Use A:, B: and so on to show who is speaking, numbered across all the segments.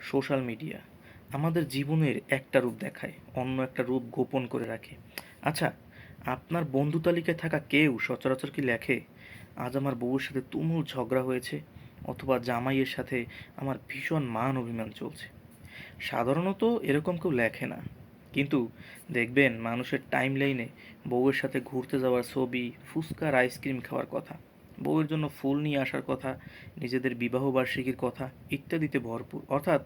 A: Social media আমাদের জীবনের একটা রূপ দেখায়, অন্য একটা রূপ গোপন করে রাখে। আচ্ছা আপনার বন্ধু তালিকায় থাকা কেউ সচরাচর কি লেখে, আজ আমার বউয়ের সাথে তুমুল ঝগড়া হয়েছে, অথবা জামাইয়ের সাথে আমার ভীষণ মান অভিমান চলছে সাধারণত এরকম কেউ লেখে না। কিন্তু দেখবেন মানুষের টাইম লাইনে বউয়ের সাথে ঘুরতে যাওয়ার ছবি, ফুচকার আইসক্রিম খাওয়ার কথা বউয়ের জন্য ফুল নিয়ে আসার কথা, নিজেদের বিবাহবার্ষিকীর কথা ইত্যাদিতে ভরপুর। অর্থাৎ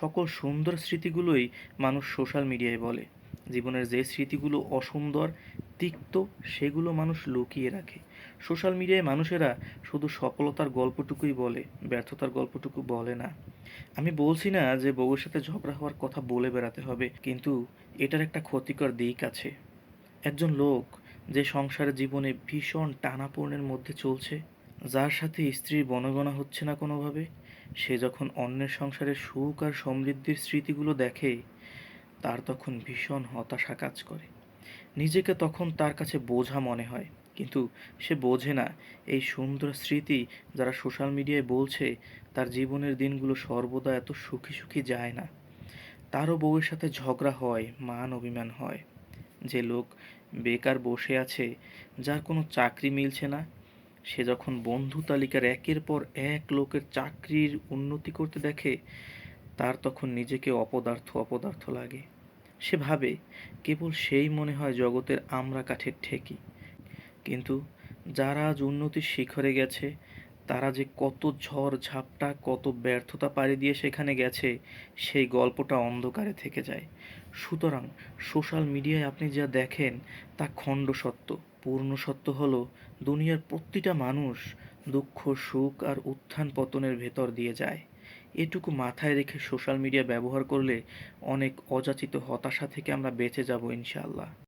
A: সকল সুন্দর স্মৃতিগুলোই মানুষ সোশ্যাল মিডিয়ায় বলে। জীবনের যে স্মৃতিগুলো অসুন্দর, তিক্ত, সেগুলো মানুষ লুকিয়ে রাখে। সোশ্যাল মিডিয়ায় মানুষেরা শুধু সফলতার গল্পটুকুই বলে, ব্যর্থতার গল্পটুকু বলে না। আমি বলছি না যে বউয়ের সাথে ঝগড়া হওয়ার কথা বলে বেড়াতে হবে, কিন্তু এটার একটা ক্ষতিকর দিক আছে। একজন লোক যে সংসারের জীবনে ভীষণ টানাপোড়েনের মধ্যে চলছে, যার সাথে স্ত্রীর বনগণা হচ্ছে না কোনোভাবে, সে যখন অন্যের সংসারের সুখ আর সমৃদ্ধির স্মৃতিগুলো দেখে, তার তখন ভীষণ হতাশা কাজ করে। নিজেকে তখন তার কাছে বোঝা মনে হয়, কিন্তু সে বোঝে না, এই সুন্দর স্মৃতি যারা সোশ্যাল মিডিয়ায় বলছে, তার জীবনের দিনগুলো সর্বদা এত সুখী সুখী যায় না। তারও বউয়ের সাথে ঝগড়া হয়, মান অভিমান হয়। যে লোক বেকার বসে আছে, যার কোনো চাকরি মিলছে না, সে যখন বন্ধু তালিকার একের পর এক লোকের চাকরির উন্নতি করতে দেখে, তার তখন নিজেকে অপদার্থ অপদার্থ লাগে। সে ভাবে, কেবল সেই মনে হয় জগতের আমরা কাঠের ঠেকি। কিন্তু যারা আজ উন্নতির শিখরে গেছে তারা যে কত ঝড় ঝাপটা, কত ব্যর্থতা পাড়ি দিয়ে সেখানে গেছে, সেই গল্পটা অন্ধকারে থেকে যায়। সুতরাং সোশ্যাল মিডিয়ায় আপনি যা দেখেন, তা খণ্ড সত্য। পূর্ণ সত্য হলো, দুনিয়ার প্রতিটা মানুষ দুঃখ, সুখ আর উত্থান পতনের ভেতর দিয়ে যায়। এটুকু মাথায় রেখে সোশ্যাল মিডিয়া ব্যবহার করলে অনেক অযাচিত হতাশা থেকে আমরা বেঁচে যাব ইনশাআল্লাহ।